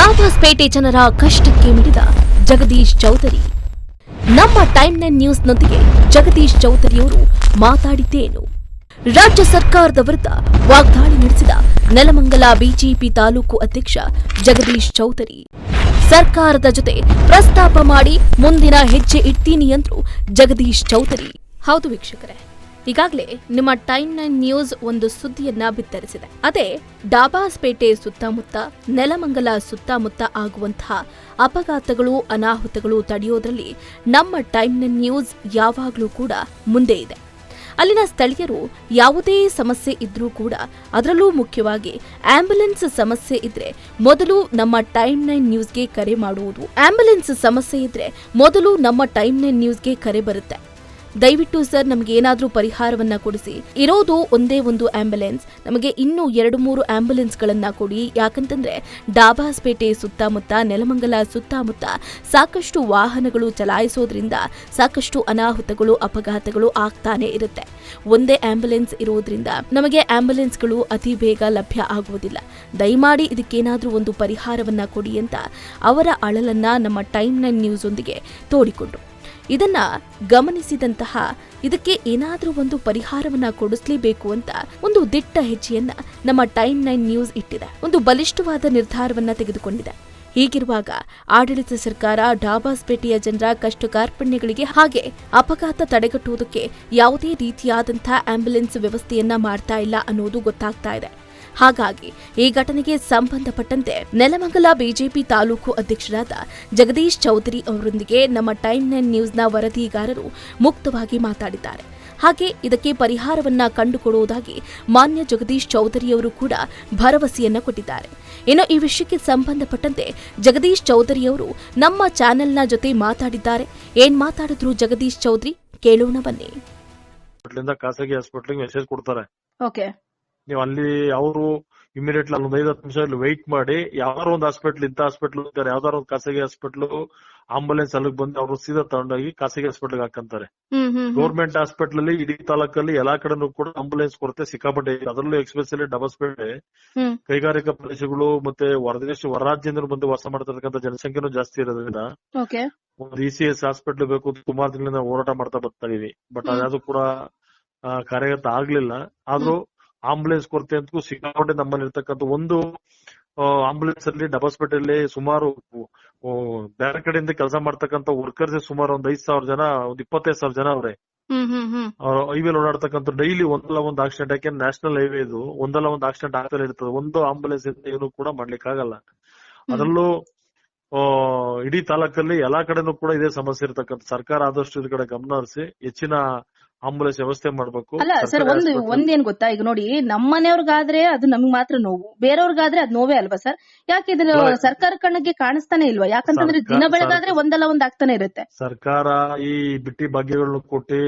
ದಾಬಾಸ್ಪೇಟೆ ಜನರ ಕಷ್ಟಕ್ಕೆ ಮಿಡಿದ ಜಗದೀಶ್ ಚೌಧರಿ. ನಮ್ಮ ಟೈಮ್ ನೈನ್ ನ್ಯೂಸ್ನೊಂದಿಗೆ ಜಗದೀಶ್ ಚೌಧರಿಯವರು ಮಾತಾಡಿದ್ದೇನು. ರಾಜ್ಯ ಸರ್ಕಾರದ ವಿರುದ್ಧ ವಾಗ್ದಾಳಿ ನಡೆಸಿದ ನೆಲಮಂಗಲ ಬಿಜೆಪಿ ತಾಲೂಕು ಅಧ್ಯಕ್ಷ ಜಗದೀಶ್ ಚೌಧರಿ. ಸರ್ಕಾರದ ಜೊತೆ ಪ್ರಸ್ತಾಪ ಮಾಡಿ ಮುಂದಿನ ಹೆಜ್ಜೆ ಇಡ್ತೀನಿ ಅಂದ್ರು ಜಗದೀಶ್ ಚೌಧರಿ. ಹೌದು ವೀಕ್ಷಕರೇ ಈಗಾಗಲೇ ನಿಮ್ಮ ಟೈಮ್ ನೈನ್ ನ್ಯೂಸ್ ಒಂದು ಸುದ್ದಿಯನ್ನ ಬಿತ್ತರಿಸಿದೆ. ಅದೇ, ಡಾಬಾಸ್ಪೇಟೆ ಸುತ್ತಮುತ್ತ, ನೆಲಮಂಗಲ ಸುತ್ತಮುತ್ತ ಆಗುವಂತಹ ಅಪಘಾತಗಳು, ಅನಾಹುತಗಳು ತಡೆಯೋದ್ರಲ್ಲಿ ನಮ್ಮ ಟೈಮ್ ನೈನ್ ನ್ಯೂಸ್ ಯಾವಾಗಲೂ ಕೂಡ ಮುಂದೆ ಇದೆ. ಅಲ್ಲಿನ ಸ್ಥಳೀಯರು ಯಾವುದೇ ಸಮಸ್ಯೆ ಇದ್ರೂ ಕೂಡ ಅದರಲ್ಲೂ ಮುಖ್ಯವಾಗಿ ಆಂಬ್ಯುಲೆನ್ಸ್ ಸಮಸ್ಯೆ ಇದ್ರೆ ಮೊದಲು ನಮ್ಮ ಟೈಮ್ ನೈನ್ ನ್ಯೂಸ್ಗೆ ಕರೆ ಮಾಡುವುದು. ಆಂಬ್ಯುಲೆನ್ಸ್ ಸಮಸ್ಯೆ ಇದ್ರೆ ಮೊದಲು ನಮ್ಮ ಟೈಮ್ ನೈನ್ ನ್ಯೂಸ್ಗೆ ಕರೆ ಬರುತ್ತೆ. ದಯವಿಟ್ಟು ಸರ್, ನಮಗೆ ಏನಾದರೂ ಪರಿಹಾರವನ್ನ ಕೊಡಿಸಿ. ಇರೋದು ಒಂದೇ ಒಂದು ಆಂಬ್ಯುಲೆನ್ಸ್. ನಮಗೆ ಇನ್ನೂ ಎರಡು ಮೂರು ಆಂಬ್ಯುಲೆನ್ಸ್ಗಳನ್ನ ಕೊಡಿ. ಯಾಕಂತಂದ್ರೆ ಡಾಬಾಸ್ಪೇಟೆ ಸುತ್ತಮುತ್ತ, ನೆಲಮಂಗಲ ಸುತ್ತಮುತ್ತ ಸಾಕಷ್ಟು ವಾಹನಗಳು ಚಲಾಯಿಸೋದ್ರಿಂದ ಸಾಕಷ್ಟು ಅನಾಹುತಗಳು, ಅಪಘಾತಗಳು ಆಗ್ತಾನೆ ಇರುತ್ತೆ. ಒಂದೇ ಆಂಬ್ಯುಲೆನ್ಸ್ ಇರೋದ್ರಿಂದ ನಮಗೆ ಆಂಬ್ಯುಲೆನ್ಸ್ಗಳು ಅತಿ ಬೇಗ ಲಭ್ಯ ಆಗುವುದಿಲ್ಲ ದಯಮಾಡಿ ಇದಕ್ಕೇನಾದರೂ ಒಂದು ಪರಿಹಾರವನ್ನ ಕೊಡಿ ಅಂತ ಅವರ ಅಳಲನ್ನ ನಮ್ಮ ಟೈಮ್ ನೈನ್ ನ್ಯೂಸ್ ಒಂದಿಗೆ ತೋಡಿಕೊಂಡ್ರು ಇದನ್ನ ಗಮನಿಸಿದಂತಹ ಇದಕ್ಕೆ ಏನಾದರೂ ಒಂದು ಪರಿಹಾರವನ್ನ ಕೊಡಿಸ್ಲೇಬೇಕು ಅಂತ ಒಂದು ದಿಟ್ಟ ಹೆಜ್ಜೆಯನ್ನ ನಮ್ಮ ಟೈಮ್ ನೈನ್ ನ್ಯೂಸ್ ಇಟ್ಟಿದೆ. ಒಂದು ಬಲಿಷ್ಠವಾದ ನಿರ್ಧಾರವನ್ನ ತೆಗೆದುಕೊಂಡಿದೆ. ಹೀಗಿರುವಾಗ ಆಡಳಿತ ಸರ್ಕಾರ ಡಾಬಾಸ್ಪೇಟೆಯ ಜನರ ಕಷ್ಟ ಕಾರ್ಪಣ್ಯಗಳಿಗೆ ಹಾಗೆ ಅಪಘಾತ ತಡೆಗಟ್ಟುವುದಕ್ಕೆ ಯಾವುದೇ ರೀತಿಯಾದಂತಹ ಆಂಬ್ಯುಲೆನ್ಸ್ ವ್ಯವಸ್ಥೆಯನ್ನ ಮಾಡ್ತಾ ಇಲ್ಲ ಅನ್ನೋದು ಗೊತ್ತಾಗ್ತಾ ಇದೆ. ಹಾಗಾಗಿ ಈ ಘಟನೆಗೆ ಸಂಬಂಧಪಟ್ಟಂತೆ ನೆಲಮಂಗಲ ಬಿಜೆಪಿ ತಾಲೂಕು ಅಧ್ಯಕ್ಷರಾದ ಜಗದೀಶ್ ಚೌಧರಿ ಅವರೊಂದಿಗೆ ನಮ್ಮ ಟೈಮ್ ನೈನ್ ನ್ಯೂಸ್ನ ವರದಿಗಾರರು ಮುಕ್ತವಾಗಿ ಮಾತಾಡಿದ್ದಾರೆ. ಹಾಗೆ ಇದಕ್ಕೆ ಪರಿಹಾರವನ್ನ ಕಂಡುಕೊಡುವುದಾಗಿ ಮಾನ್ಯ ಜಗದೀಶ್ ಚೌಧರಿಯವರು ಕೂಡ ಭರವಸೆಯನ್ನ ಕೊಟ್ಟಿದ್ದಾರೆ. ಇನ್ನು ಈ ವಿಷಯಕ್ಕೆ ಸಂಬಂಧಪಟ್ಟಂತೆ ಜಗದೀಶ್ ಚೌಧರಿಯವರು ನಮ್ಮ ಚಾನೆಲ್ನ ಜೊತೆ ಮಾತಾಡಿದ್ದಾರೆ. ಏನ್ ಮಾತಾಡಿದ್ರು ಜಗದೀಶ್ ಚೌಧರಿ? ಕೇಳೋಣ ಬನ್ನಿ. ಖಾಸಗಿ ಹಾಸ್ಪಿಟ್ಲಿಗೆ ಮೆಸೇಜ್ ಕೊಡ್ತಾರೆ. ಓಕೆ. ನೀವು ಅಲ್ಲಿ ಅವರು ಇಮಿಡಿಯೇಟ್ಲಿ ಅಲ್ಲಿ ಒಂದ್ ಐದು ಹತ್ತು ನಿಮಿಷ ಅಲ್ಲಿ ವೆಯ್ಟ್ ಮಾಡಿ ಯಾವ್ದಾರ ಒಂದು ಹಾಸ್ಪಿಟಲ್ ಇಂತ ಹಾಸ್ಪಿಟಲ್ ಯಾವ್ದಾರು ಒಂದು ಖಾಸಗಿ ಹಾಸ್ಪಿಟ್ಲ್ ಆಂಬುಲೆನ್ಸ್ ಅಲ್ಲಿಗೆ ಬಂದು ಅವರು ಸೀದಾ ತಗೊಂಡೋಗಿ ಖಾಸಗಿ ಹಾಸ್ಪಿಟಲ್ ಹಾಕಂತಾರೆ. ಗೌರ್ಮೆಂಟ್ ಹಾಸ್ಪಿಟಲ್ ಅಲ್ಲಿ ಇಡೀ ತಾಲೂಕಲ್ಲಿ ಎಲ್ಲಾ ಕಡೆನೂ ಕೂಡ ಆಂಬುಲೆನ್ಸ್ ಕೊರತೆ ಸಿಕ್ಕಾಪಟ್ಟೆ ಇದೆ. ಅದರಲ್ಲೂ ಎಕ್ಸ್ಪೆಷಲಿ ಡಬಸ್ಪೇಟೆ ಕೈಗಾರಿಕಾ ಪ್ರದೇಶಗಳು ಮತ್ತೆ ಹೊರದೇಶ ಹೊರ ರಾಜ್ಯದಿಂದ ಬಂದು ವಾಸ ಮಾಡ್ತಿರ್ತಕ್ಕಂಥ ಜನಸಂಖ್ಯೆನೂ ಜಾಸ್ತಿ ಇರೋದ್ರಿಂದ ಒಂದು ಇ ಸಿ ಎಸ್ ಹಾಸ್ಪಿಟಲ್ ಬೇಕು ಸುಮಾರು ದಿನದಿಂದ ಹೋರಾಟ ಮಾಡ್ತಾ ಬರ್ತಾ ಇದೀವಿ. ಬಟ್ ಅದ್ಯಾವ್ದು ಕೂಡ ಕಾರ್ಯಗತ ಆಗ್ಲಿಲ್ಲ. ಆದ್ರೂ ಆಂಬುಲೆನ್ಸ್ ಕೊರತೆ ಅಂತೂ ಸಿಕ್ಕಾಪಟ್ಟೆ ನಮ್ಮಲ್ಲಿ ಇರ್ತಕ್ಕಂತ ಒಂದು ಆಂಬುಲೆನ್ಸ್ ಅಲ್ಲಿ ಡಬಸ್ಪೇಟೆಯಲ್ಲಿ ಸುಮಾರು ಆ, ಬೇರೆ ಕಡೆಯಿಂದ ಕೆಲಸ ಮಾಡ್ತಕ್ಕಂತ ವರ್ಕರ್ಸ್ ಸುಮಾರು ಒಂದ್ ಐದ್ ಸಾವಿರ ಜನ ಒಂದ್ ಇಪ್ಪತ್ತೈದು ಸಾವಿರ ಜನ ಅವ್ರೆ. ಹೈವೇಲಿ ಓಡಾಡ್ತಕ್ಕಂಥ ಡೈಲಿ ಒಂದಲ್ಲ ಒಂದ್ ಆಕ್ಸಿಡೆಂಟ್ ಯಾಕೆ ನ್ಯಾಷನಲ್ ಹೈವೇ ಇದು ಒಂದಲ್ಲ ಒಂದ್ ಆಕ್ಸಿಡೆಂಟ್ ಆಗ್ತಾ ಇರ್ತದೆ. ಒಂದು ಆಂಬುಲೆನ್ಸ್ ಇಂದ ಏನು ಕೂಡ ಮಾಡ್ಲಿಕ್ಕೆ ಆಗಲ್ಲ. ಅದರಲ್ಲೂ ಇಡೀ ತಾಲೂಕಲ್ಲಿ ಎಲ್ಲಾ ಕಡೆನೂ ಕೂಡ ಇದೇ ಸಮಸ್ಯೆ ಇರ್ತಕ್ಕಂಥ ಸರ್ಕಾರ ಆದಷ್ಟು ಇದ್ರ ಕಡೆ ಗಮನ ಹರಿಸಿ ಹೆಚ್ಚಿನ ಆಂಬುಲೆನ್ಸ್ ವ್ಯವಸ್ಥೆ ಮಾಡ್ಬೇಕು ಅಲ್ಲ ಸರ್ ಒಂದು ಒಂದೇನ್ ಗೊತ್ತಾ? ಈಗ ನೋಡಿ ನಮ್ಮನೆಯವ್ರಿಗಾದ್ರೆ ಅದು ನಮ್ಗ್ ಮಾತ್ರ ನೋವು. ಬೇರೆಯವ್ರಿಗಾದ್ರೆ ಅದ್ ನೋವೇ ಅಲ್ವಾ ಸರ್ ಯಾಕೆ ಇದನ್ನ. ಸರ್ಕಾರ ಕಣ್ಣಿಗೆ ಕಾಣಿಸ್ತಾನೆ ಇಲ್ವಾ? ಯಾಕಂತಂದ್ರೆ ದಿನ ಬೆಳಗಾದ್ರೆ ಒಂದಲ್ಲ ಒಂದ್ ಆಗ್ತಾನೆ ಇರುತ್ತೆ. ಸರ್ಕಾರ ಈ ಬಿಟ್ಟಿ ಭಾಗ್ಯಗಳನ್ನ ಕೊಟ್ಟಿ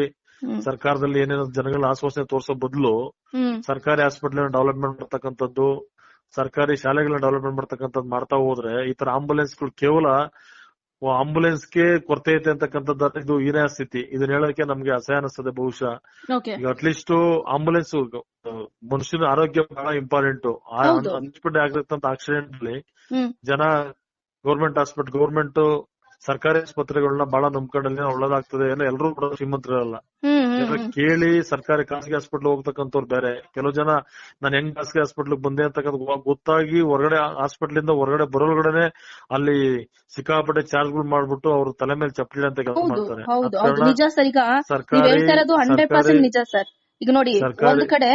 ಸರ್ಕಾರದಲ್ಲಿ ಏನೇನೋ ಜನಗಳ ಆಶ್ವಾಸನೆ ತೋರಿಸೋ ಬದಲು ಸರ್ಕಾರಿ ಹಾಸ್ಪಿಟಲ್ ಡೆವಲಪ್ಮೆಂಟ್ ಮಾಡ್ತಕ್ಕಂಥದ್ದು ಸರ್ಕಾರಿ ಶಾಲೆಗಳನ್ನ ಡೆವಲಪ್ಮೆಂಟ್ ಮಾಡ್ತಕ್ಕಂಥದ್ದು ಮಾಡ್ತಾ ಹೋದ್ರೆ ಈ ತರ ಆಂಬುಲೆನ್ಸ್ಗಳು ಕೇವಲ ಆಂಬುಲೆನ್ಸ್ಗೆ ಕೊರತೆ ಐತೆ ಅಂತಕ್ಕಂಥದ್ದು ಇದು ಏನೇ ಸ್ಥಿತಿ. ಇದನ್ನ ಹೇಳೋಕೆ ನಮ್ಗೆ ಅಸಹ್ಯ ಅನಿಸ್ತದೆ ಬಹುಶಃ. ಈಗ ಅಟ್ ಲೀಸ್ಟ್ ಆಂಬುಲೆನ್ಸ್ ಮನುಷ್ಯನ ಆರೋಗ್ಯ ಬಹಳ ಇಂಪಾರ್ಟೆಂಟ್. ಹೌದು. ಅನ್ಸ್ಪೆಕ್ಟೆಡ್ ಆಗಿರ್ತಂತ ಆಕ್ಸಿಡೆಂಟ್ ಅಲ್ಲಿ ಜನ ಗೌರ್ಮೆಂಟ್ ಹಾಸ್ಪಿಟಲ್ ಗೌರ್ಮೆಂಟ್ ಸರ್ಕಾರಿ ಆಸ್ಪತ್ರೆಗಳನ್ನ ಬಹಳ ನಂಬ್ಕೊಂಡಲ್ಲಿ ಒಳ್ಳೇದಾಗ್ತದೆ. ಏನೋ ಎಲ್ಲರೂ ಕೂಡ ಶ್ರೀಮಂತರಲ್ಲ. ಹ್ಮ್. ಕೇಳಿ ಸರ್ಕಾರಿ ಖಾಸಗಿ ಹಾಸ್ಪಿಟ್ಲ್ ಹೋಗ್ತಕ್ಕಂಥವ್ರು ಬೇರೆ. ಕೆಲವು ಜನ ನಾನು ಹೆಂಗ್ ಖಾಸಗಿ ಹಾಸ್ಪಿಟ್ಲ್ ಬಂದೆ ಅಂತಕ್ಕಂತ ಗೊತ್ತಾಗಿ ಹೊರಗಡೆ ಹಾಸ್ಪಿಟ್ಲ್ ಇಂದ ಹೊರಗಡೆ ಬರೋಳಗಡೆನೆ ಅಲ್ಲಿ ಸಿಕ್ಕಾಪಟ್ಟೆ ಚಾರ್ಜ್ಗಳು ಮಾಡ್ಬಿಟ್ಟು ಅವ್ರ ತಲೆ ಮೇಲೆ ಚಪ್ಪಲಿ ಅಂತ ಕೆಲಸ ಮಾಡ್ತಾರೆ. ನಿಜ ಸರ್. ಈಗ ನೀವ್ ಸರ್ಕಾರಿ ಹೇಳ್ತಾ ಇರೋದು ಹಂಡ್ರೆಡ್ ಪರ್ಸೆಂಟ್ ನಿಜ ಸರ್. ಈಗ ನೋಡಿ ಒಂದ್ ಕಡೆ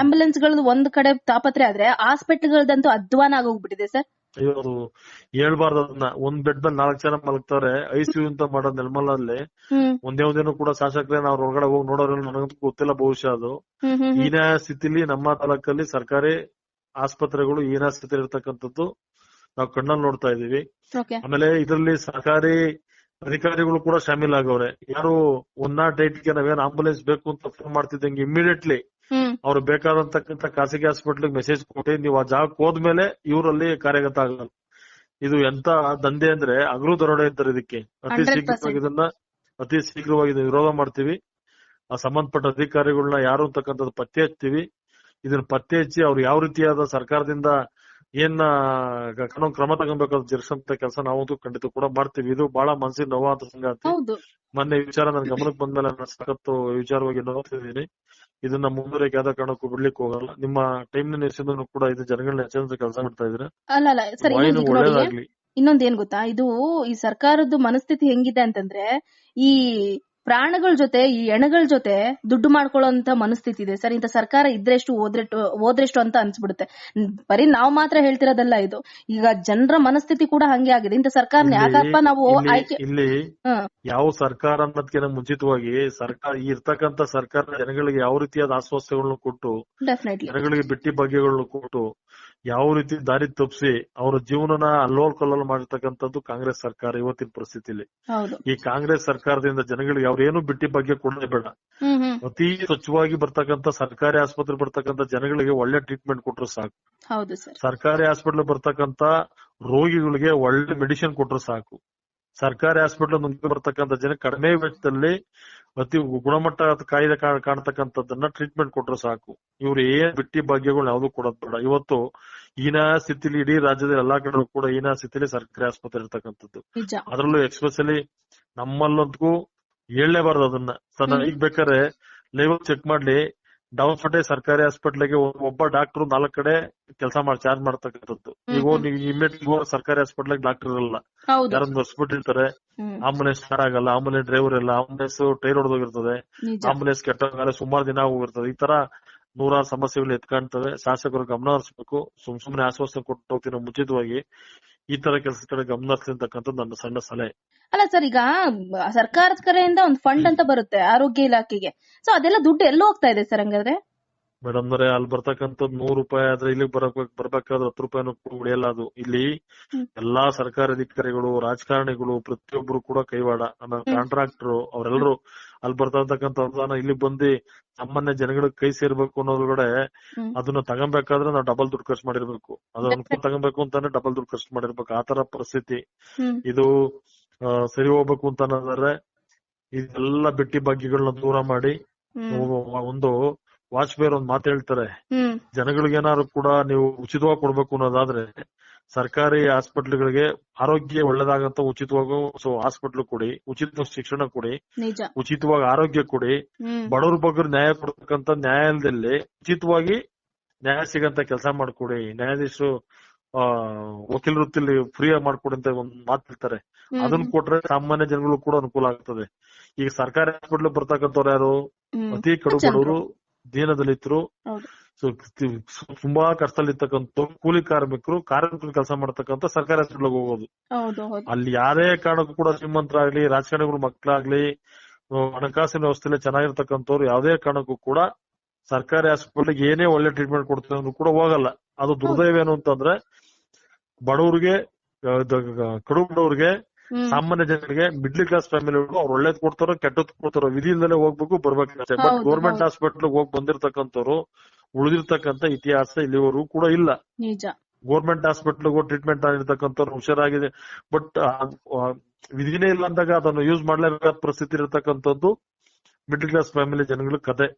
ಆಂಬುಲೆನ್ಸ್ಗಳು ಗಳದ್ದು ಒಂದ್ ಕಡೆ ತಾಪತ್ರೆ ಆದ್ರೆ ಹಾಸ್ಪಿಟಲ್ ಗಳದಂತೂ ಅಧ್ವಾನ ಆಗೋಗ್ಬಿಟ್ಟಿದೆ ಸರ್. ಅದು ಹೇಳ್ಬಾರ್ದು ಅದನ್ನ ಒಂದ್ ಬೆಡ್ ಮೇಲೆ ನಾಲ್ಕ್ ಜನ ಮಲಗ್ತಾರೆ ಐಸಿಯು ಅಂತ ಮಾಡೋ ನೆಲಮಲಲ್ಲಿ ಒಂದೇ ಒಂದೇನು ಕೂಡ ಶಾಸಕರೇ ನಾವ್ ಹೊರಗಡೆ ಹೋಗಿ ನೋಡೋರು ನನಗಂತೂ ಗೊತ್ತಿಲ್ಲ ಬಹುಶಃ ಅದು. ಈನ ಸ್ಥಿತಿಲಿ ನಮ್ಮ ತಾಲೂಕಲ್ಲಿ ಸರ್ಕಾರಿ ಆಸ್ಪತ್ರೆಗಳು ಈನ ಸ್ಥಿತಿ ಇರತಕ್ಕಂಥದ್ದು ನಾವು ಕಣ್ಣಲ್ಲಿ ನೋಡ್ತಾ ಇದೀವಿ ಆಮೇಲೆ ಇದರಲ್ಲಿ ಸರ್ಕಾರಿ ಅಧಿಕಾರಿಗಳು ಕೂಡ ಶಾಮೀಲ್ ಆಗವ್ರೆ. ಯಾರು ಒನ್ ನಾಟ್ ಏಟ್ಗೆ ನಾವೇನ್ ಆಂಬುಲೆನ್ಸ್ ಬೇಕು ಅಂತ ಫೋನ್ ಮಾಡ್ತಿದ್ದಂಗೆ ಇಮಿಡಿಯೇಟ್ಲಿ ಅವ್ರು ಬೇಕಾದಂತಕ್ಕಂತ ಖಾಸಗಿ ಹಾಸ್ಪಿಟಲ್ ಮೆಸೇಜ್ ಕೊಟ್ಟು ನೀವು ಆ ಜಾಗಕ್ಕೆ ಹೋದ್ಮೇಲೆ ಇವರಲ್ಲಿ ಕಾರ್ಯಗತ ಆಗಲ್ಲ ಇದು ಎಂತ ದಂಧೆ ಅಂದ್ರೆ ಅಗ್ರು ದರೋಡೆ ಅಂತಾರೆ ಇದಕ್ಕೆ. ಅತಿ 100% ಶೀಘ್ರವಾಗಿ ಇದನ್ನ ಅತಿ ಶೀಘ್ರವಾಗಿ ವಿರೋಧ ಮಾಡ್ತೀವಿ. ಆ ಸಂಬಂಧಪಟ್ಟ ಅಧಿಕಾರಿಗಳನ್ನ ಯಾರು ಅಂತಕ್ಕಂಥದ್ದು ಪತ್ತೆ ಹಚ್ತೀವಿ ಇದನ್ನ ಪತ್ತೆ ಹಚ್ಚಿ ಅವ್ರು ಯಾವ ರೀತಿಯಾದ ಸರ್ಕಾರದಿಂದ ಏನ್ ಕಾನೂನು ಕ್ರಮ ತಗೊಬೇಕಾದ ಜರ್ಸಂತ ಕೆಲಸ ನಾವಂತೂ ಖಂಡಿತ ಕೂಡ ಮಾಡ್ತೀವಿ. ಇದು ಬಹಳ ಮನಸ್ಸಿನ ನೋವಾದ ಸಂಗತಿ. ಮೊನ್ನೆ ವಿಚಾರ ನನ್ ಗಮನಕ್ಕೆ ಬಂದ್ಮೇಲೆ ನಾನು ವಿಚಾರವಾಗಿ ನೋಡ್ತಿದ್ದೀನಿ ಇದನ್ನ ಮುಂದುವರೆಗೆ ಯಾವ್ದೇ ಕಾರಣಕ್ಕೂ ಬಿಡ್ಲಿಕ್ಕೆ ಹೋಗಲ್ಲ. ನಿಮ್ಮ ಟೈಮ್ನ ಕೂಡ ಇದು ಜನಗಳನ್ನ ಎಚ್ಚರಿಸುವ ಕೆಲಸ ಮಾಡ್ತಾ ಇದ್ರೆ ಅಲ್ಲ ಅಲ್ಲ. ಸರ್ ಒಳ್ಳೇದಾಗ್ಲಿ. ಇನ್ನೊಂದ್ ಏನ್ ಗೊತ್ತಾ? ಇದು ಈ ಸರ್ಕಾರದ್ದು ಮನಸ್ಥಿತಿ ಹೆಂಗಿದೆ ಅಂತಂದ್ರೆ ಈ ಪ್ರಾಣಗಳ ಜೊತೆ ಈ ಎಣಗಳ ಜೊತೆ ದುಡ್ಡು ಮಾಡ್ಕೊಳ್ಳೋಂತ ಮನಸ್ಥಿತಿ ಇದೆ. ಸರ್ ಇಂತ ಸರ್ಕಾರ ಇದ್ರೆಷ್ಟು ಓದ್ರೆಷ್ಟು ಹೋದ್ರೆಷ್ಟು ಅಂತ ಅನ್ಸ್ಬಿಡುತ್ತೆ. ಬರೀ ನಾವ್ ಮಾತ್ರ ಹೇಳ್ತಿರೋದಲ್ಲ ಇದು. ಈಗ ಜನರ ಮನಸ್ಥಿತಿ ಕೂಡ ಹಂಗೆ ಆಗಿದೆ. ಇಂತ ಸರ್ಕಾರನ ಇಲ್ಲಿ- ಯಾಕಪ್ಪ ನಾವು ಇಲ್ಲಿ- ಆಯ್ಕೆ ಇಲ್ಲಿ ಯಾವ ಸರ್ಕಾರ ಅನ್ನೋದಕ್ಕಿಂತ ಮುಂಚಿತವಾಗಿ ಸರ್ಕಾರ ಈ ಇರ್ತಕ್ಕಂತ ಸರ್ಕಾರ ಜನಗಳಿಗೆ ಯಾವ ರೀತಿಯಾದ ಆಶ್ವಾಸಗಳನ್ನು ಕೊಟ್ಟು ಡೆಫಿನೆಟ್ಲಿ ಜನಗಳಿಗೆ ಬಿಟ್ಟಿ ಬಗೆಗಳನ್ನು ಕೊಟ್ಟು ಯಾವ ರೀತಿ ದಾರಿ ತಪ್ಪಿಸಿ ಅವರ ಜೀವನನ ಅಲ್ಲೋಲ್ ಕಲ್ಲೋಲ್ ಮಾಡಿರ್ತಕ್ಕಂಥದ್ದು ಕಾಂಗ್ರೆಸ್ ಸರ್ಕಾರ ಇವತ್ತಿನ ಪರಿಸ್ಥಿತಿಲಿ. ಈ ಕಾಂಗ್ರೆಸ್ ಸರ್ಕಾರದಿಂದ ಜನಗಳಿಗೆ ಅವ್ರೇನು ಬಿಟ್ಟಿ ಬಗ್ಗೆ ಕೊಡಲೇ ಬೇಡ. ಅತಿ ಸ್ವಚ್ಛವಾಗಿ ಬರ್ತಕ್ಕಂಥ ಸರ್ಕಾರಿ ಆಸ್ಪತ್ರೆ ಬರ್ತಕ್ಕಂಥ ಜನಗಳಿಗೆ ಒಳ್ಳೆ ಟ್ರೀಟ್ಮೆಂಟ್ ಕೊಟ್ರು ಸಾಕು. ಸರ್ಕಾರಿ ಹಾಸ್ಪಿಟಲ್ ಬರ್ತಕ್ಕಂತ ರೋಗಿಗಳಿಗೆ ಒಳ್ಳೆ ಮೆಡಿಸಿನ್ ಕೊಟ್ರು ಸಾಕು. ಸರ್ಕಾರಿ ಹಾಸ್ಪಿಟಲ್ ಮುಂದೆ ಬರ್ತಕ್ಕಂತ ಜನ ಕಡಿಮೆ ವೆಚ್ಚದಲ್ಲಿ ಅತಿ ಗುಣಮಟ್ಟ ಕಾಯ್ದೆ ಕಾಣತಕ್ಕಂತದ್ದನ್ನ ಕಾಣ್ತಕ್ಕಂಥದ್ದನ್ನ ಟ್ರೀಟ್ಮೆಂಟ್ ಕೊಟ್ರೆ ಸಾಕು. ಇವ್ರು ಏನ್ ಬಿಟ್ಟಿ ಭಾಗ್ಯಗಳು ಯಾವ್ದು ಕೊಡೋದ್ ಬೇಡ. ಇವತ್ತು ಈನಾ ಸ್ಥಿತಿಲಿ ಇಡೀ ರಾಜ್ಯದ ಎಲ್ಲಾ ಕಡೆ ಕೂಡ ಈನಾ ಸ್ಥಿತಿಲಿ ಸರ್ಕಾರಿ ಆಸ್ಪತ್ರೆ ಇರ್ತಕ್ಕಂಥದ್ದು. ಅದ್ರಲ್ಲೂ ಎಕ್ಸ್ಪೆಷಲಿ ನಮ್ಮಲ್ಲಂತೂ ಹೇಳಲೇಬಾರ್ದು ಅದನ್ನ. ಈಗ ಬೇಕಾದ್ರೆ ಲೈವ್ ಚೆಕ್ ಮಾಡ್ಲಿ. ಡೌನ್ಪೇಟೆ ಸರ್ಕಾರಿ ಹಾಸ್ಪಿಟ್ಲಿಗೆ ಒಬ್ಬ ಡಾಕ್ಟರ್ ನಾಲ್ಕು ಕಡೆ ಕೆಲಸ ಮಾಡಿ ಚಾರ್ಜ್ ಮಾಡ್ತಕ್ಕಂಥದ್ದು. ಈಗ ನೀವು ಇಮಿಡಿಯೇಟ್ ಸರ್ಕಾರಿ ಹಾಸ್ಪಿಟ್ಲಿಗೆ ಡಾಕ್ಟರ್ ಇರಲ್ಲ. ಹೌದು. ಯಾರನ್ನ ಹೊಸ್ಬಿಟ್ಟಿರ್ತಾರೆ ಹ್ಮ್. ಆಂಬುಲೆನ್ಸ್ ಸ್ಟಾರ್ಟ್ ಆಗಲ್ಲ ಆಂಬುಲೆನ್ಸ್ ಡ್ರೈವರ್ ಇಲ್ಲ ಆಂಬುಲೆನ್ಸ್ ಟೈರ್ ಹೊಡೆದೋಗಿರ್ತದೆ ಹೋಗಿರ್ತದೆ ಆಂಬುಲೆನ್ಸ್ ಕೆಟ್ಟ ಸುಮಾರು ದಿನ ಹೋಗಿರ್ತದೆ. ಈ ತರ ನೂರಾರು ಸಮಸ್ಯೆಗಳು ಎತ್ಕಾಣ್ತವೆ ಶಾಸಕರು ಗಮನ ಹರಿಸಬೇಕು. ಸುಮ್ ಸುಮ್ನೆ ಆಶ್ವಾಸನೆ ಕೊಟ್ಟು ಹೋಗ್ತೀನಿ ಮುಂಚಿತವಾಗಿ. ಈ ತರ ಕೆಲಸ ಕಡೆ ಗಮನ ಹರಿಸಿರ್ತಕ್ಕಂಥದ್ದು ನನ್ನ ಸಣ್ಣ ಸಲಹೆ. ಅಲ್ಲ ಸರ್ ಈಗ ಸರ್ಕಾರದ ಕಡೆಯಿಂದ ಒಂದು ಫಂಡ್ ಅಂತ ಬರುತ್ತೆ ಆರೋಗ್ಯ ಇಲಾಖೆಗೆ. ಸೊ ಅದೆಲ್ಲ ದುಡ್ಡು ಎಲ್ಲೋ ಹೋಗ್ತಾ ಇದೆ ಸರ್ ಹಂಗಾದ್ರೆ? ಮೇಡಮ್ ಅಂದ್ರೆ ಅಲ್ಲಿ ಬರ್ತಕ್ಕಂತ ನೂರು ರೂಪಾಯಿ ಆದ್ರೆ ಇಲ್ಲಿಗೆ ಬರಬೇಕು ಬರ್ಬೇಕಾದ್ರೆ ಹತ್ತು ರೂಪಾಯಿನೂ ಕೂಡ ಉಳಿಯಲ್ಲ ಅದು. ಇಲ್ಲಿ ಎಲ್ಲಾ ಸರ್ಕಾರಿ ಅಧಿಕಾರಿಗಳು ರಾಜಕಾರಣಿಗಳು ಪ್ರತಿಯೊಬ್ಬರು ಕೂಡ ಕೈವಾಡ. ಆಮೇಲೆ ಹ್ಮ್. ಕಾಂಟ್ರಾಕ್ಟರ್ ಅವರೆಲ್ಲರೂ ಅಲ್ಲಿ ಬರ್ತಕ್ಕಂಥ ಅನುದಾನ ಇಲ್ಲಿ ಬಂದು ಸಾಮಾನ್ಯ ಜನಗಳಿಗೆ ಕೈ ಸೇರ್ಬೇಕು ಅನ್ನೋದ್ರೊಳಗಡೆ. ಅದನ್ನ ತಗೊಬೇಕಾದ್ರೆ ನಾವು ಡಬಲ್ ದುಡ್ಡು ಖರ್ಚು ಮಾಡಿರ್ಬೇಕು. ಅದು ಅನುಕೂಲ ತಗೊಬೇಕು ಅಂತಾನೆ ಡಬಲ್ ದುಡ್ಡು ಖರ್ಚು ಮಾಡಿರ್ಬೇಕು. ಆ ತರ ಪರಿಸ್ಥಿತಿ. ಇದು ಸರಿ ಹೋಗ್ಬೇಕು ಅಂತ ಅನ್ನೋದಾದ್ರೆ ಇದೆಲ್ಲ ಬಿಟ್ಟಿ ಭಾಗ್ಯಗಳನ್ನ ದೂರ ಮಾಡಿ ಒಂದು ವಾಜಪೇಯಿ ಒಂದ್ ಮಾತು ಹೇಳ್ತಾರೆ. ಜನಗಳಿಗೇನಾದ್ರು ಕೂಡ ನೀವು ಉಚಿತವಾಗಿ ಕೊಡ್ಬೇಕು ಅನ್ನೋದಾದ್ರೆ ಸರ್ಕಾರಿ ಹಾಸ್ಪಿಟ್ಲ್ಗಳಿಗೆ ಆರೋಗ್ಯ ಒಳ್ಳೇದಾಗಂತ ಉಚಿತವಾಗಿ ಸೊ ಹಾಸ್ಪಿಟ್ಲ್ ಕೊಡಿ ಉಚಿತ ಶಿಕ್ಷಣ ಕೊಡಿ ಉಚಿತವಾಗಿ ಆರೋಗ್ಯ ಕೊಡಿ. ಬಡವ್ರ ಬಗ್ಗೆ ನ್ಯಾಯ ಕೊಡ್ತಕ್ಕಂತ ನ್ಯಾಯಾಲಯದಲ್ಲಿ ಉಚಿತವಾಗಿ ನ್ಯಾಯ ಸಿಗಂತ ಕೆಲಸ ಮಾಡ್ಕೊಡಿ. ನ್ಯಾಯಾಧೀಶರು ಆ ವಕೀಲ ವೃತ್ತಿಲಿ ಫ್ರೀ ಆಗಿ ಮಾಡ್ಕೊಡಿ ಅಂತ ಒಂದ್ ಮಾತು ಹೇಳ್ತಾರೆ. ಅದನ್ನ ಕೊಟ್ರೆ ಸಾಮಾನ್ಯ ಜನಗಳು ಕೂಡ ಅನುಕೂಲ ಆಗ್ತದೆ. ಈಗ ಸರ್ಕಾರಿ ಹಾಸ್ಪಿಟ್ಲ್ ಬರ್ತಕ್ಕಂಥವ್ರು ಯಾರು? ಅತಿ ಕಡು ಬಡವರು ದೀನದಲಿತರು ತುಂಬಾ ಕಷ್ಟದಲ್ಲಿರ್ತಕ್ಕಂಥ ಕೂಲಿ ಕಾರ್ಮಿಕರು ಕಾರ್ಮಿಕರು ಕೆಲಸ ಮಾಡ್ತಕ್ಕಂಥ ಸರ್ಕಾರಿ ಹಾಸ್ಪಿಟಲ್ ಹೋಗೋದು. ಅಲ್ಲಿ ಯಾರೇ ಕಾರಣಕ್ಕೂ ಕೂಡ ಶ್ರೀಮಂತರಾಗ್ಲಿ ರಾಜಕಾರಣಿಗಳು ಮಕ್ಕಳಾಗ್ಲಿ ಹಣಕಾಸಿನ ವ್ಯವಸ್ಥೆಯಲ್ಲಿ ಚೆನ್ನಾಗಿರ್ತಕ್ಕಂಥವ್ರು ಯಾವುದೇ ಕಾರಣಕ್ಕೂ ಕೂಡ ಸರ್ಕಾರಿ ಹಾಸ್ಪಿಟಲ್ ಏನೇ ಒಳ್ಳೆ ಟ್ರೀಟ್ಮೆಂಟ್ ಕೊಡ್ತಾರೆ ಅಂದ್ರೂ ಕೂಡ ಹೋಗಲ್ಲ. ಅದು ದುರ್ದೈವ ಏನು ಅಂತಂದ್ರೆ ಬಡವರಿಗೆ ಕಡು ಬಡವರಿಗೆ ಸಾಮಾನ್ಯ ಜನರಿಗೆ ಮಿಡ್ಲ್ ಕ್ಲಾಸ್ ಫ್ಯಾಮಿಲಿ ಅವ್ರು ಒಳ್ಳೇದ್ ಕೊಡ್ತಾರೋ ಕೆಟ್ಟದ್ ಕೊಡ್ತಾರೋ ವಿಧಿ ಇಲ್ದಲೆ ಹೋಗ್ಬೇಕು ಬರ್ಬೇಕಷ್ಟೇ ಬಟ್ ಗೌರ್ಮೆಂಟ್. ಹಾಸ್ಪಿಟಲ್ ಹೋಗಿ ಬಂದಿರತಕ್ಕಂಥವ್ರು ಉಳಿದಿರ್ತಕ್ಕಂಥ ಇತಿಹಾಸ ಇಲ್ಲಿವರೆಗೂ ಕೂಡ ಇಲ್ಲ. ಗೌರ್ಮೆಂಟ್ ಹಾಸ್ಪಿಟಲ್ ಹೋಗಿ ಟ್ರೀಟ್ಮೆಂಟ್ ಆಗಿರ್ತಕ್ಕಂಥವ್ರು ಹುಷಾರಾಗಿದೆ. ಬಟ್ ವಿಧಿನೇ ಇಲ್ಲ ಅಂದಾಗ ಅದನ್ನು ಯೂಸ್ ಮಾಡ್ಲೇಬೇಕಾದ ಪರಿಸ್ಥಿತಿ ಇರತಕ್ಕಂಥದ್ದು ಮಿಡ್ಲ್ ಕ್ಲಾಸ್ ಫ್ಯಾಮಿಲಿ ಜನಗಳ ಕತೆ.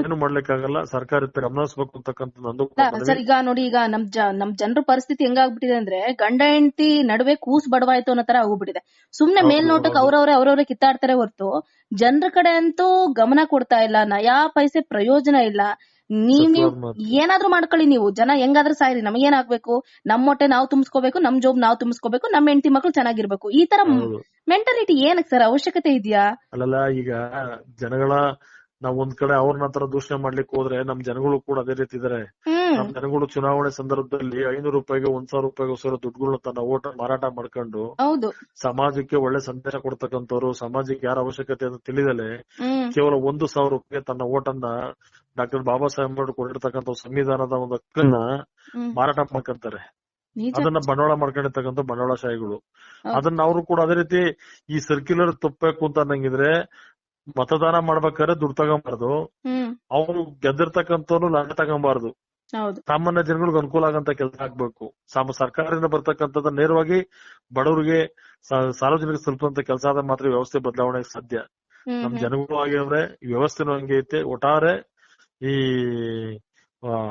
ಏನು ಮಾಡ್ಲಿಕ್ಕಾಗಲ್ಲ? ಸರ್ಕಾರ ಗಮನಿಸಬೇಕು ಅಂತಕ್ಕಂಥ ಸರ್ ಈಗ ನೋಡಿ ಈಗ ನಮ್ ಜ ನಮ್ ಜನರ ಪರಿಸ್ಥಿತಿ ಹೆಂಗಾಗ್ಬಿಟ್ಟಿದೆ ಅಂದ್ರೆ ಗಂಡ ಹೆಂಡತಿ ನಡುವೆ ಕೂಸ್ ಬಡವಾಯ್ತು ಅನ್ನೋ ತರ ಆಗ್ಬಿಟ್ಟಿದೆ. ಸುಮ್ನೆ ಮೇಲ್ ಮೇಲ್ನೋಟಕ್ಕೆ. ಅವ್ರವ್ರೆ ಅವ್ರವ್ರೆ ಕಿತ್ತಾಡ್ತಾರೆ ಹೊರತು ಜನರ ಕಡೆ ಅಂತೂ ಗಮನ ಕೊಡ್ತಾ ಇಲ್ಲ ನಯಾ ಪೈಸೆ ಪ್ರಯೋಜನ ಇಲ್ಲ. ನೀವ್ ನೀವ್ ಏನಾದ್ರೂ ಮಾಡ್ಕೊಳ್ಳಿ ನೀವು. ಜನ ಹೆಂಗಾದ್ರೂ ಸಾಯ್ರಿ ನಮಗೇನಾಗ್ಬೇಕು ನಮ್ ಹೊಟ್ಟೆ ನಾವು ತುಂಬಿಸ್ಕೋಬೇಕು ನಮ್ ಜೋಬ್ ನಾವು ತುಂಬಿಸ್ಕೋಬೇಕು ನಮ್ ಹೆಂಡತಿ ಮಕ್ಳು ಚೆನ್ನಾಗಿರ್ಬೇಕು. ಈ ತರ ಮೆಂಟಾಲಿಟಿ ಏನಕ್ಕೆ ಸರ್ ಅವಶ್ಯಕತೆ ಇದೆಯಾ? ಅಲ್ಲಲ್ಲ ಈಗ ಜನಗಳ ನಾವ್ ಒಂದ್ ಕಡೆ ಅವ್ರನ್ನ ತರ ದೂಷಣೆ ಮಾಡ್ಲಿಕ್ಕೆ ಹೋದ್ರೆ ನಮ್ ಜನಗಳು ಕೂಡ ಅದೇ ರೀತಿ ಇದಾರೆ. ನಮ್ ಜನಗಳು ಚುನಾವಣೆ ಸಂದರ್ಭದಲ್ಲಿ ಐನೂರು ರೂಪಾಯಿಗೆ ಒಂದ್ ಸಾವಿರ ರೂಪಾಯಿಗೋಸ್ಕರ ದುಡ್ಡುಗಳನ್ನ ತನ್ನ ಓಟ ಮಾರಾಟ ಮಾಡ್ಕೊಂಡು ಸಮಾಜಕ್ಕೆ ಒಳ್ಳೆ ಸಂದೇಶ ಕೊಡ್ತಕ್ಕಂಥವ್ರು ಸಮಾಜಕ್ಕೆ ಯಾರ ಅವಶ್ಯಕತೆ ಅಂತ ತಿಳಿದಲೆ ಕೇವಲ ಒಂದು ಸಾವಿರ ರೂಪಾಯಿ ತನ್ನ ಓಟನ್ನ ಡಾಕ್ಟರ್ ಬಾಬಾ ಸಾಹೇಬ್ ಅಂಬೇಡ್ಕರ್ ಕೊಟ್ಟಿರ್ತಕ್ಕಂಥ ಸಂವಿಧಾನದ ಒಂದು ಹಕ್ಕನ್ನ ಮಾರಾಟ ಮಾಡ್ಕೊಂತಾರೆ. ಅದನ್ನ ಬಂಡವಾಳ ಮಾಡ್ಕೊಂಡಿರ್ತಕ್ಕಂಥ ಬಂಡವಾಳ ಶಾಹಿಗಳು ಅದನ್ನ ಅವರು ಕೂಡ ಅದೇ ರೀತಿ ಈ ಸರ್ಕ್ಯುಲರ್ ತಪ್ಪಬೇಕು ಅಂತ ಅನ್ನಂಗಿದ್ರೆ ಮತದಾನ ಮಾಡ್ಬೇಕಾದ್ರೆ ದುಡ್ಡು ತಗೊಂಬಾರ್ದು. ಅವ್ರು ಗೆದ್ದಿರ್ತಕ್ಕಂಥವ್ರು ಲಂಚ ತಗೊಂಬಾರ್ದು. ಸಾಮಾನ್ಯ ಜನಗಳಿಗೆ ಅನುಕೂಲ ಆಗಂತ ಕೆಲಸ ಆಗ್ಬೇಕು. ಸಾಮ ಸರ್ಕಾರದಿಂದ ಬರ್ತಕ್ಕಂಥದ್ದು ನೇರವಾಗಿ ಬಡವರಿಗೆ ಸಾರ್ವಜನಿಕ ತಲುಪುವಂತ ಕೆಲಸ ಆದ ಮಾತ್ರ ವ್ಯವಸ್ಥೆ ಬದಲಾವಣೆ ಸಾಧ್ಯ. ನಮ್. ಜನಗಳು ಆಗಿದ್ರೆ ವ್ಯವಸ್ಥೆನೂ ಹಂಗೆ ಐತೆ. ಒಟ್ಟಾರೆ ಈ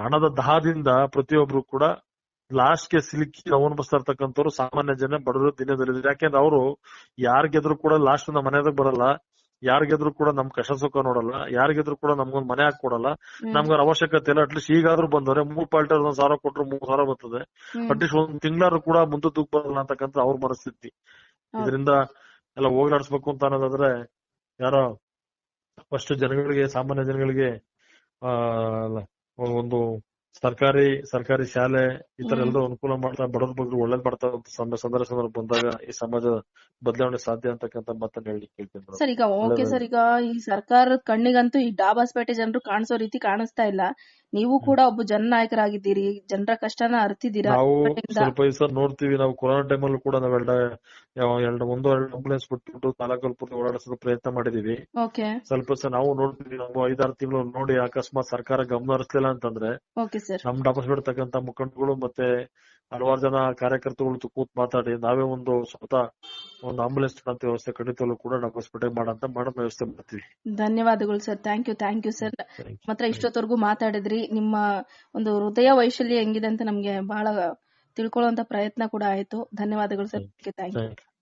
ಹಣದ ದಹದಿಂದ ಪ್ರತಿಯೊಬ್ರು ಕೂಡ ಲಾಸ್ಟ್ಗೆ ಸಿಲುಕಿ ಅವನಿಸ್ತಾ ಇರ್ತಕ್ಕಂಥವ್ರು ಸಾಮಾನ್ಯ ಜನ ಬಡವರು ದಿನದಲ್ಲಿ ಯಾಕೆಂದ್ರೆ ಅವರು ಯಾರ್ ಗೆದ್ರು ಕೂಡ ಲಾಸ್ಟ್ ಮನೆಯಾಗ ಬರಲ್ಲ. ಯಾರ್ ಗೆದ್ರು ಕೂಡ ನಮ್ ಕಷ್ಟ ಸುಖ ನೋಡಲ್ಲ ಯಾರಿಗೆದ್ರು ಕೂಡ ನಮ್ಗೊಂದ್ ಮನೆ ಹಾಕೊಡಲ್ಲ ನಮ್ಗೆ ಅವಶ್ಯಕತೆ ಇಲ್ಲ. ಅಟ್ಲೀಸ್ಟ್ ಈಗಾದ್ರೂ ಬಂದವ್ರೆ ಮೂರ್ ಪಾಲ್ಟಿ ಒಂದ್ ಸಾವಿರ ಕೊಟ್ರು ಮೂರ್ ಸಾವಿರ ಬರ್ತದೆ. ಅಟ್ಲೀಸ್ಟ್ ಒಂದ್ ತಿಂಗ್ಳಾರು ಕೂಡ ಮುಂದೆ ದುಃಖ ಬರಲ್ಲ ಅಂತಕ್ಕಂತ ಅವ್ರ ಮನಸ್ಥಿತಿ. ಇದರಿಂದ ಎಲ್ಲ ಹೋಗ್ಲಾಡ್ಸ್ಬೇಕು ಅಂತ ಅನ್ನೋದಾದ್ರೆ ಯಾರೋ ಫಸ್ಟ್ ಜನಗಳಿಗೆ ಸಾಮಾನ್ಯ ಜನಗಳಿಗೆ ಆ ಒಂದು ಸರ್ಕಾರಿ ಸರ್ಕಾರಿ ಶಾಲೆ ಈ ತರ. ಎಲ್ಲರೂ ಅನುಕೂಲ ಮಾಡ್ತಾ ಬಡವ್ರ ಬಗ್ಗೆ ಒಳ್ಳೇದ್ ಮಾಡ್ತಾ ಸಂದರ್ಶನ ಸಂದ- ಸಂದರ್ಭ ಸಂದರ್ಭ ಬಂದಾಗ ಈ ಸಮಾಜ ಬದಲಾವಣೆ ಸಾಧ್ಯ ಅಂತಕ್ಕಂತ ಮಾತನ್ನ ಹೇಳಿ ಕೇಳ್ತೀನಿ ಸರ್ ಈಗ ಓಕೆ. ಸರ್ ಈಗ ಈ ಸರ್ಕಾರದ ಕಣ್ಣಿಗಂತೂ ಈ ಡಾಬಾಸ್ಪೇಟೆ ಜನರು ಕಾಣಿಸೋ ರೀತಿ ಕಾಣಿಸ್ತಾ ಇಲ್ಲ ನೀವು ಕೂಡ ಒಬ್ಬ ಜನನಾಯಕರಾಗಿದ್ದೀರಿ ಜನರ ಕಷ್ಟನ ಅರ್ತಿದ್ದೀರಾ. ಸ್ವಲ್ಪ ನೋಡ್ತೀವಿ ನಾವು ಕೊರೋನಾ ಟೈಮಲ್ಲೂ ಕೂಡ ನಾವ್ ಎರಡ ಒಂದು ಎರಡು ಆಂಬುಲೆನ್ಸ್ ಬಿಟ್ಬಿಟ್ಟು ತಾಲೂಕಲ್ಲಿ ಪೂರ್ತಿ ಪ್ರಯತ್ನ ಮಾಡಿದೀವಿ ಸ್ವಲ್ಪ ಸರ್ ನಾವು ನೋಡ್ತೀವಿ ನಾವು ಐದಾರು ತಿಂಗಳು ನೋಡಿ ಅಕಸ್ಮಾತ್ ಸರ್ಕಾರ ಗಮನ ಹರಿಸ್ಲಿಲ್ಲ ಅಂತಂದ್ರೆ ನಮ್ ಡಾಪಸ್ ಬಿಡ್ತಕ್ಕಂತ ಮುಖಂಡಗಳು ಮತ್ತೆ ಹಲವಾರು ಜನ ಕಾರ್ಯಕರ್ತರು ಕೂತ್ ಮಾತಾಡಿ ನಾವೇ ಒಂದು ಸ್ವತಃ ಒಂದು ಆಂಬುಲೆನ್ಸ್ ಅಂತ ವ್ಯವಸ್ಥೆ ಖಂಡಿತವಲ್ಲೂ ಕೂಡ ನಾವು ಹಾಸ್ಪಿಟಲ್ ಮಾಡಂತ ಮಾಡೋ ವ್ಯವಸ್ಥೆ ಮಾಡ್ತೀವಿ. ಧನ್ಯವಾದಗಳು sir. Thank you thank you sir. ಮಾತ್ರ ಇಷ್ಟೊತ್ತವರೆಗೂ ಮಾತಾಡಿದ್ರಿ. ನಿಮ್ಮ ಒಂದು ಹೃದಯ ವೈಶಲ್ಯ ಹೆಂಗಿದೆ ಅಂತ ನಮ್ಗೆ ಬಹಳ ತಿಳ್ಕೊಳ್ಳುವಂತ ಪ್ರಯತ್ನ ಕೂಡ ಆಯ್ತು. ಧನ್ಯವಾದಗಳು ಸರ್. Thank you.